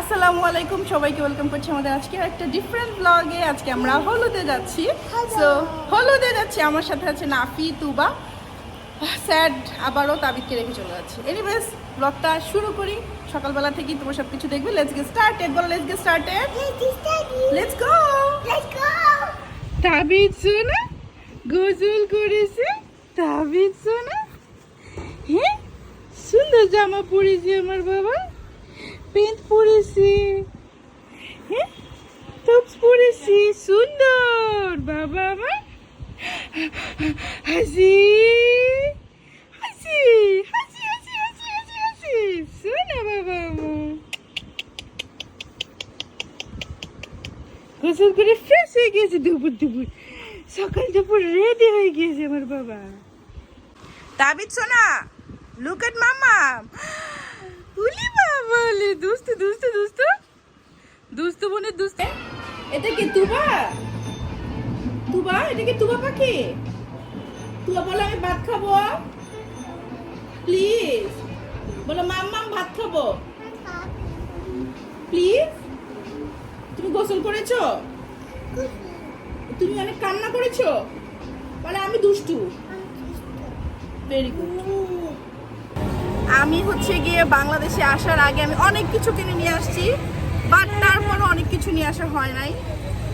আসসালামু আলাইকুম সবাইকে ওয়েলকাম করছি আমাদের আজকে একটা ডিফারেন্ট ব্লগে আজকে আমরা হলুদে যাচ্ছি। সো হলুদে যাচ্ছি আমার সাথে আছে নাফি তুবা স্যাড আবারও তাবিদকে রেখে চলে যাচ্ছে। এনিওয়েজ ব্লগটা শুরু করি। সকালবেলা থেকেই তোমার সব কিছু দেখবে। লেটস গেট স্টার্টেড বলো let's get started let's go Tabid সোনা গোসল করেছে। তাবিদ সোনা হ্যাঁ সুন্দর জামা পরেছে আমার বাবা। পেন্ট পরেছি। হ্যাঁ টপস পরেছি, সুন্দর। বাবা আমার। হাসি হাসি হাসি হাসি হাসি হাসি হাসি শোনা বাবা আমার। গোসল করে ফ্রেশ হয়ে গিয়েছে দুপুর দুপুর। সকাল দুপুর রেডি হয়ে গিয়েছে আমার বাবা। তাবিদ সোনা লুক এট মামা উলি বাবা লে দুস্তু দুস্তু দুস্তু দুস্তু বনে দুস্তু এটা কি তুবা? তুবা? এটা কি তুবা পাখি? তুবা বলো আমি ভাত খাব। প্লিজ বলো মাম্মাম ভাত খাব। প্লিজ তুমি গোসল করেছ? তুমি অনেক কান্না করেছ? বলে, আমি দুষ্টু। ভেরি গুড আমি হচ্ছে গিয়ে বাংলাদেশে আসার আগে আমি অনেক কিছু কিনে নিয়ে আসছি বাট তারপরও অনেক কিছু নিয়ে আসা হয় নাই।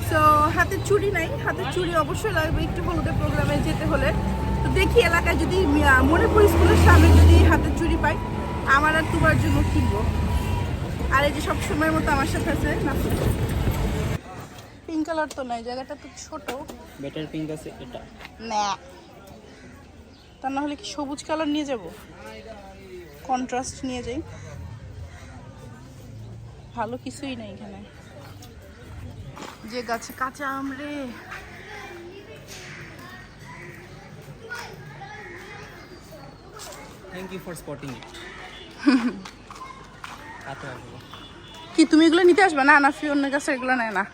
সো হাতে চুড়ি নাই। হাতে চুড়ি অবশ্যই লাগবে একটু হলুদের প্রোগ্রামে যেতে হলে। তো দেখি এলাকায় যদি আহ, মণিপুর স্কুলের সামনে যদি হাতে চুড়ি পাই আমার আর তোমার জন্য কিনবো। আর এই যে সব সময়ের মতো আমার সাথে আছে না? পিঙ্ক কালার তো নাই জায়গাটা তো ছোট। বেটার পিঙ্ক আছে এটা। না তা না হলে কি সবুজ কালার নিয়ে যাব? কন্ট্রাস্ট নিয়ে যাই। ভালো কিছুই নেই এখানে। যে গাছে কাঁচা আম রে। Thank you for spotting it কি তুমি এগুলো নিতে আসবে? না না ফি অন্য গাছে এগুলো নেয় না।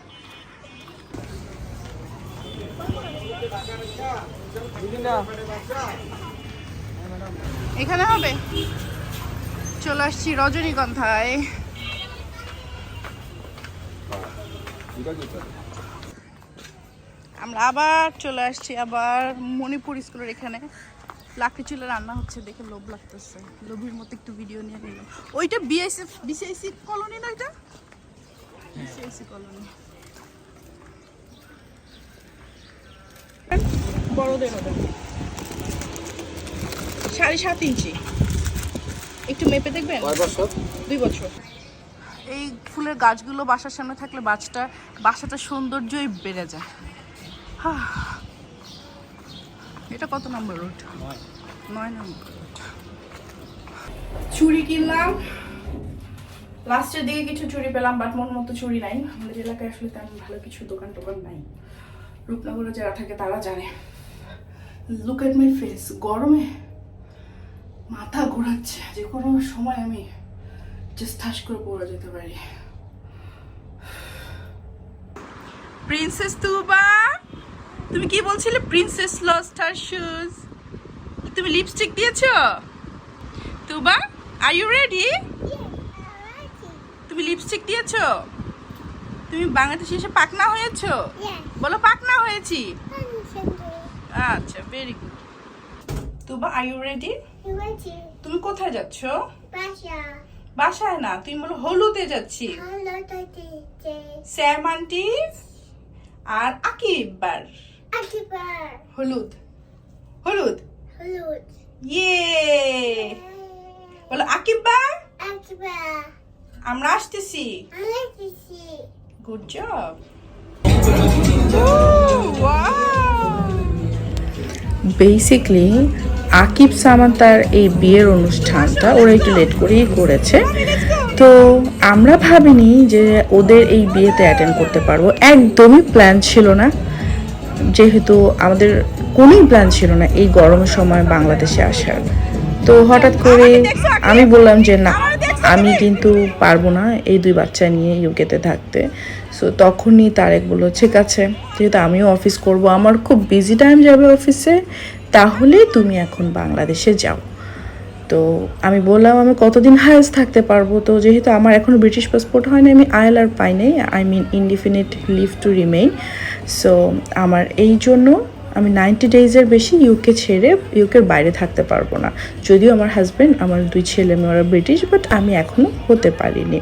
এখানে হবে? চলে আসছি রজনীগন্ধায়। আমরা আবার চলে আসছি আবার মণিপুর স্কুলের এখানে। লাকড়ি চুলে রান্না হচ্ছে, দেখে লোভ লাগতেছে। লোভের মতো একটু ভিডিও নিয়ে নিলাম। ওইটা বিএসএফ বিসিআইসি কলোনি না ওইটা? BCIC colony. বড়দের ওদের সাড়ে সাত ইঞ্চি। একটু মেপে দেখবেন? বছর? দুই বছর। এই ফুলের গাছগুলো বাসার সামনে থাকলে বাসটা বাসাটা সৌন্দর্যই বেড়ে যায়। এটা কত নম্বর রোড? নয়। নয় নম্বর চুড়ি কিনলাম। লাস্টের দিকে কিছু চুরি পেলাম বাট মন মতো চুরি নাই। আমাদের এলাকায় আসলে তেমন ভালো কিছু দোকান টোকান নাই। রূপনগরে যারা থাকে তারা জানে। লুক এট মাই ফেস গরমে মাথা ঘোরাচ্ছে যে কোনো সময় আমি জাস্ট ঠাস করে পড়ে যেতে পারি। প্রিন্সেস তুবা তুমি কি বলছিলে? প্রিন্সেস লস্ট হার শুজ তুমি লিপস্টিক দিয়েছ? তুবা আর ইউ রেডি তুমি লিপস্টিক দিয়েছ? তুমি বাংলাদেশে এসে পাকনা হয়েছো? বলো পাকনা হয়েছি। আচ্ছা very good Tuba are you ready তুমি কোথায় যাচ্ছ? বাসায় না তুমি বলো হলুদে যাচ্ছি। স্যাম আন্টি আর আকিবার হলুদ। হলুদ? ইয়ে! বলো আকিবার আমরা আসতেছি। গুড জব বেসিকলি আকিব সামান্তার এই বিয়ের অনুষ্ঠানটা ওরা একটু লেট করেই করেছে। তো আমরা ভাবিনি যে ওদের এই বিয়েতে অ্যাটেন্ড করতে পারব। একদমই প্ল্যান ছিল না। যেহেতু আমাদের কোনোই প্ল্যান ছিল না এই গরমের সময় বাংলাদেশে আসার। তো হঠাৎ করে আমি বললাম যে না আমি কিন্তু পারব না এই দুই বাচ্চা নিয়ে ইউকেতে থাকতে। সো তখনই তারেক বলল ঠিক আছে যেহেতু আমিও অফিস করব আমার খুব বিজি টাইম যাবে অফিসে তাহলে তুমি এখন বাংলাদেশে যাও। তো আমি বললাম, আমি কতদিন হায়েস্ট থাকতে পারব? তো যেহেতু আমার এখনও ব্রিটিশ পাসপোর্ট হয়নি, আমি আইএলআর পাই নাই। I mean indefinite leave to remain so আমার এই জন্য আমি নাইনটি ডেজের বেশি ইউকে ছেড়ে ইউকের বাইরে থাকতে পারব না। যদিও আমার হাজব্যান্ড আমার দুই ছেলে মেয়েরা ব্রিটিশ বাট আমি এখনও হতে পারিনি।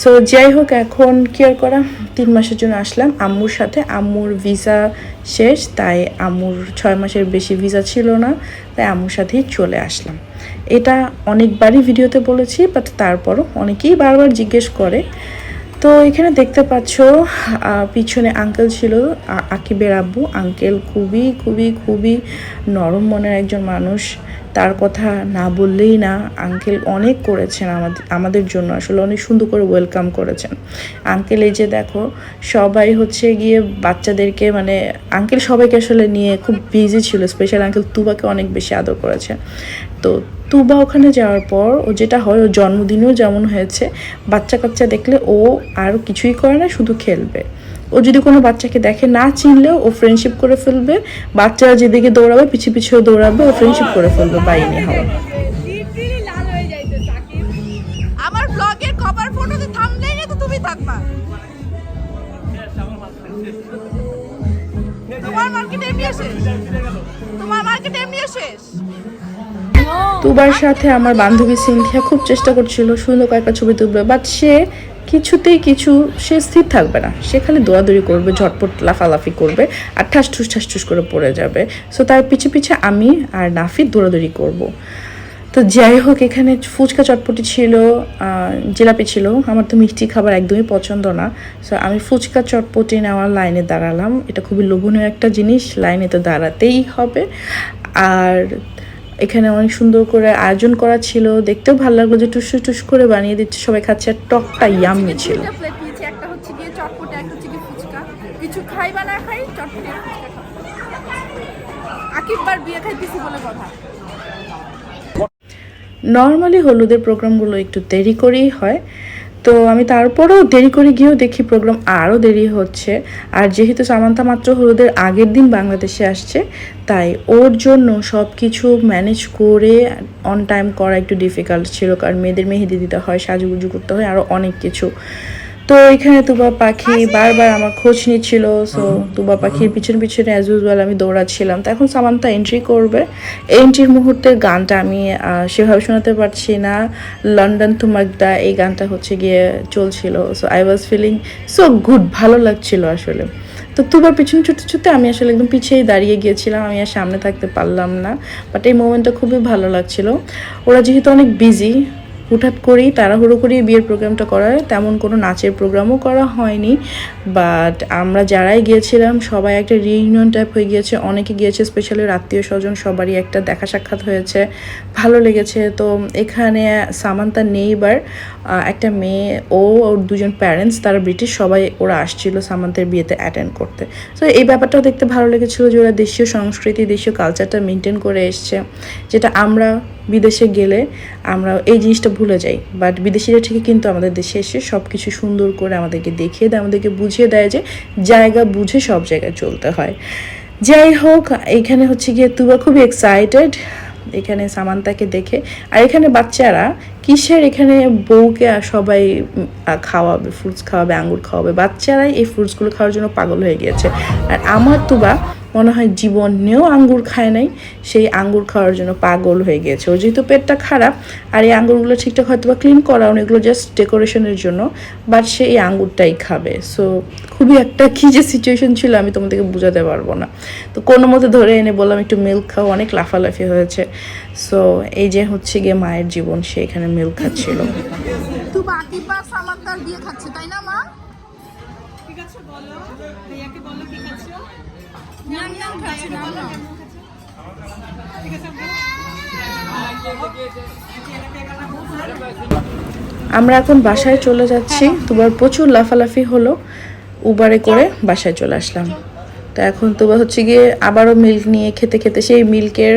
সো যাই হোক এখন কি আর করা? তিন মাসের জন্য আসলাম। আম্মুর সাথে। আম্মুর ভিসা শেষ, তাই আম্মুর ছয় মাসের বেশি ভিসা ছিল না, তাই আম্মুর সাথেই চলে আসলাম। এটা অনেকবারই ভিডিওতে বলেছি বাট তারপরও অনেকেই বারবার জিজ্ঞেস করে। তো, এখানে দেখতে পাচ্ছ পিছনে আঙ্কেল ছিল আকিবের আব্বু। আঙ্কেল খুবই খুবই খুবই নরম মনের একজন মানুষ। তার কথা না বললেই না আঙ্কেল অনেক করেছেন আমাদের আমাদের জন্য, আসলে অনেক সুন্দর করে ওয়েলকাম করেছেন। আঙ্কেল এই যে দেখো, সবাই হচ্ছে গিয়ে বাচ্চাদেরকে মানে আঙ্কেল সবাইকে আসলে নিয়ে খুব বিজি ছিল স্পেশাল আঙ্কেল তুবাকে অনেক বেশি আদর করেছেন তো তুবা ওখানে যাওয়ার পর, ও যেটা হয়, ও জন্মদিনেও যেমন হয়েছে বাচ্চা কাচ্চা দেখলে ও আর কিছুই করে না, শুধু খেলবে। ও যদি কোনো বাচ্চাকে দেখে না চিনলেও ও ফ্রেন্ডশিপ করে ফেলবে বাচ্চারা যেদিকে দৌড়াবে পিছু পিছু দৌড়াবে ও ফ্রেন্ডশিপ করে ফেলবে বাইনি হাওয়া আমার ব্লগের কভার ফটোতে থামলেই তো তুমি থাকবা। তোমার মার্কেট এমনি শেষ তোমার মার্কেট এমনি শেষ তুবার সাথে আমার বান্ধবী সিনথিয়া খুব চেষ্টা করছিল সুন্দর কয়েকটা ছবি তুলবে বাট সে কিছুতেই কিছু, সে স্থির থাকবে না। সে খালি দৌড়াদৌড়ি করবে, ঝটপট লাফালাফি করবে আর ঠাস ঠুস ঠাস ঠুস করে পড়ে যাবে। সো তার পিছে পিছে আমি আর নাফি দৌড়াদৌড়ি করব। তো যাই হোক, এখানে ফুচকা চটপটি ছিল জিলাপি ছিল। আমার তো মিষ্টি খাবার একদমই পছন্দ না। সো আমি ফুচকা চটপটি নেওয়ার লাইনে দাঁড়ালাম। এটা খুবই লোভনীয় একটা জিনিস, লাইনে তো দাঁড়াতেই হবে। আর এখানে অনেক সুন্দর করে আয়োজন করা ছিল। দেখতেও ভালো লাগল যে টুস টুস করে বানিয়ে দিচ্ছে। সবাই খাচ্ছে আর টকটা ইয়াম্মি ছিল। দুইটা প্লেট নিয়েছি। একটা হচ্ছে গিয়ে চটপটে একটা হচ্ছে ফুচকা। কিছু খাই বা না খাই চটপটে ফুচকা খাও বিয়ে খাইতেছি বলে কথা। নর্মালি হলুদের প্রোগ্রামগুলো একটু দেরি করেই হয়। তো আমি তারপরেও দেরি করে গিয়েও দেখি প্রোগ্রাম আরও দেরি হচ্ছে। আর যেহেতু সামান্তা মাত্র হলুদের আগের দিন বাংলাদেশে আসছে, তাই ওর জন্য সব কিছু ম্যানেজ করে অন টাইম করা একটু ডিফিকাল্ট ছিল। কারণ মেয়েদের মেহেদি দিতে হয়, সাজুগুজু করতে হয়, আরও অনেক কিছু। তো এখানে তুবা পাখি বারবার আমার খোঁজ নিচ্ছিল সো তুবা পাখির পিছনে পিছনে অ্যাজ ইউজুয়াল আমি দৌড়াচ্ছিলাম। তো এখন সামান্তা এন্ট্রি করবে। এন্ট্রির মুহূর্তের গানটা আমি সেভাবে শোনাতে পারছি না। লন্ডন তুমাকদা এই গানটা হচ্ছে গিয়ে চলছিল। So I was feeling so good ভালো লাগছিল আসলে। তো তুবার পিছনে ছুটতে ছুটতে আমি আসলে একদম পিছিয়েই দাঁড়িয়ে গিয়েছিলাম। আমি আর সামনে থাকতে পারলাম না। বাট এই মোমেন্টটা খুবই ভালো লাগছিল। ওরা যেহেতু অনেক বিজি হুটহাট করেই তাড়াহুড়ো করেই বিয়ের প্রোগ্রামটা করা হয় তেমন কোনো নাচের প্রোগ্রামও করা হয়নি। বাট আমরা যারাই গিয়েছিলাম, সবাই একটা রিইউনিয়ন টাইপ হয়ে গিয়েছে। অনেকে গিয়েছে স্পেশালি আত্মীয় স্বজন, সবারই একটা দেখা সাক্ষাৎ হয়েছে। ভালো লেগেছে। তো এখানে সামান্তা নেইবার একটা মেয়ে, ও, ওর দুজন প্যারেন্টস তারা ব্রিটিশ সবাই ওরা আসছিল সামান্তের বিয়েতে অ্যাটেন্ড করতে। তো এই ব্যাপারটাও দেখতে ভালো লেগেছিলো যে ওরা দেশীয় সংস্কৃতি, দেশীয় কালচারটা মেনটেন করে এসছে। যেটা আমরা বিদেশে গেলে আমরা এই জিনিসটা ভুলে যাই। বাট বিদেশিরা ঠিকই কিন্তু আমাদের দেশে এসে সব কিছু সুন্দর করে আমাদেরকে দেখিয়ে দেয়, আমাদেরকে বুঝিয়ে দেয় যে জায়গা বুঝে সব জায়গায় চলতে হয়। যাই হোক, এখানে হচ্ছে গিয়ে তুবা খুবই এক্সাইটেড এখানে সামান্তাকে দেখে। আর এখানে বাচ্চারা কিসের এখানে বউকে সবাই খাওয়াবে ফ্রুটস খাওয়াবে, আঙ্গুর খাওয়াবে? বাচ্চারাই এই ফ্রুটসগুলো খাওয়ার জন্য পাগল হয়ে গিয়েছে। আর আমার তুবা মনে হয় জীবনেও আঙ্গুর খায় নাই, সেই আঙ্গুর খাওয়ার জন্য পাগল হয়ে গেছে ও যেহেতু পেটটা খারাপ, আর এই আঙ্গুরগুলো ঠিকঠাক হয়তো বা ক্লিন করা এগুলো জাস্ট ডেকোরেশনের জন্য বাট সে এই আঙ্গুরটাই খাবে। সো খুবই একটা কী যে সিচুয়েশন ছিল আমি তোমাদেরকে বোঝাতে পারব না। তো কোনো মতে ধরে এনে বললাম, একটু মিল্ক খাও। অনেক লাফালাফি হয়েছে। সো এই যে হচ্ছে গিয়ে মায়ের জীবন, সে এখানে মিল্ক খাচ্ছিল। বিয়ে খাচ্ছে, তাই না মা? আমরা এখন বাসায় চলে যাচ্ছি। তোমার প্রচুর লাফালাফি হলো। উবারে করে বাসায় চলে আসলাম। তো এখন তোমার হচ্ছে গিয়ে আবারও মিল্ক নিয়ে খেতে খেতে সেই মিল্কের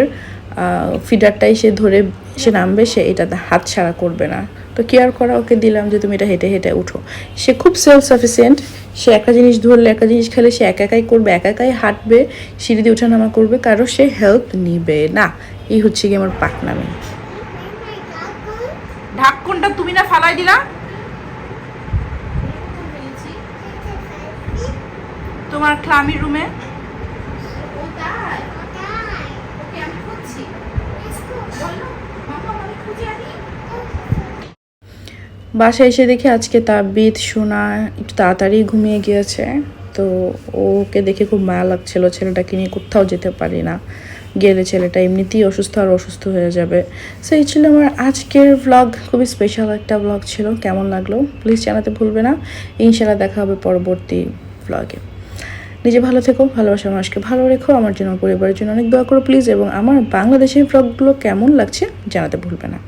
ফিডারটাই সে ধরে সে নামবে, সে এটাতে হাত ছাড়া করবে না। তো কেয়ার করা ওকে দিলাম যে তুমি এটা হেঁটে হেঁটে উঠো। সে খুব সেলফ সাফিসিয়েন্ট সে একা জিনিস ধরলে, একা জিনিস খেলে সে একা একাই করবে, একা একাই হাঁটবে, সিঁড়ি দিয়ে ওঠানামা করবে, কারও সে হেল্প নিবে না। এই হচ্ছে গিয়ে আমার পাকনামি। ঢাক্কনটা তুমি না ফালাই দিলা? তোমার ক্লামির রুমে? বাসায় এসে দেখি আজকে তাবিদ সোনা একটু তাড়াতাড়ি ঘুমিয়ে গিয়েছে। তো ওকে দেখে খুব মায়া লাগছিল, ছেলেটাকে নিয়ে কোথাও যেতে পারি না। গেলে ছেলেটা এমনিতেই অসুস্থ আর অসুস্থ হয়ে যাবে। সেই ছিল আমার আজকের ব্লগ খুবই স্পেশাল একটা ব্লগ ছিল। কেমন লাগল? প্লিজ জানাতে ভুলবে না। ইনশাল্লাহ দেখা হবে পরবর্তী ব্লগে নিজে ভালো থেকো, ভালোবাসা মানুষকে ভালো রেখো, আমার জন্য পরিবারের জন্য অনেক দোয়া করো প্লিজ এবং আমার বাংলাদেশের ব্লগগুলো কেমন লাগছে জানাতে ভুলবে না।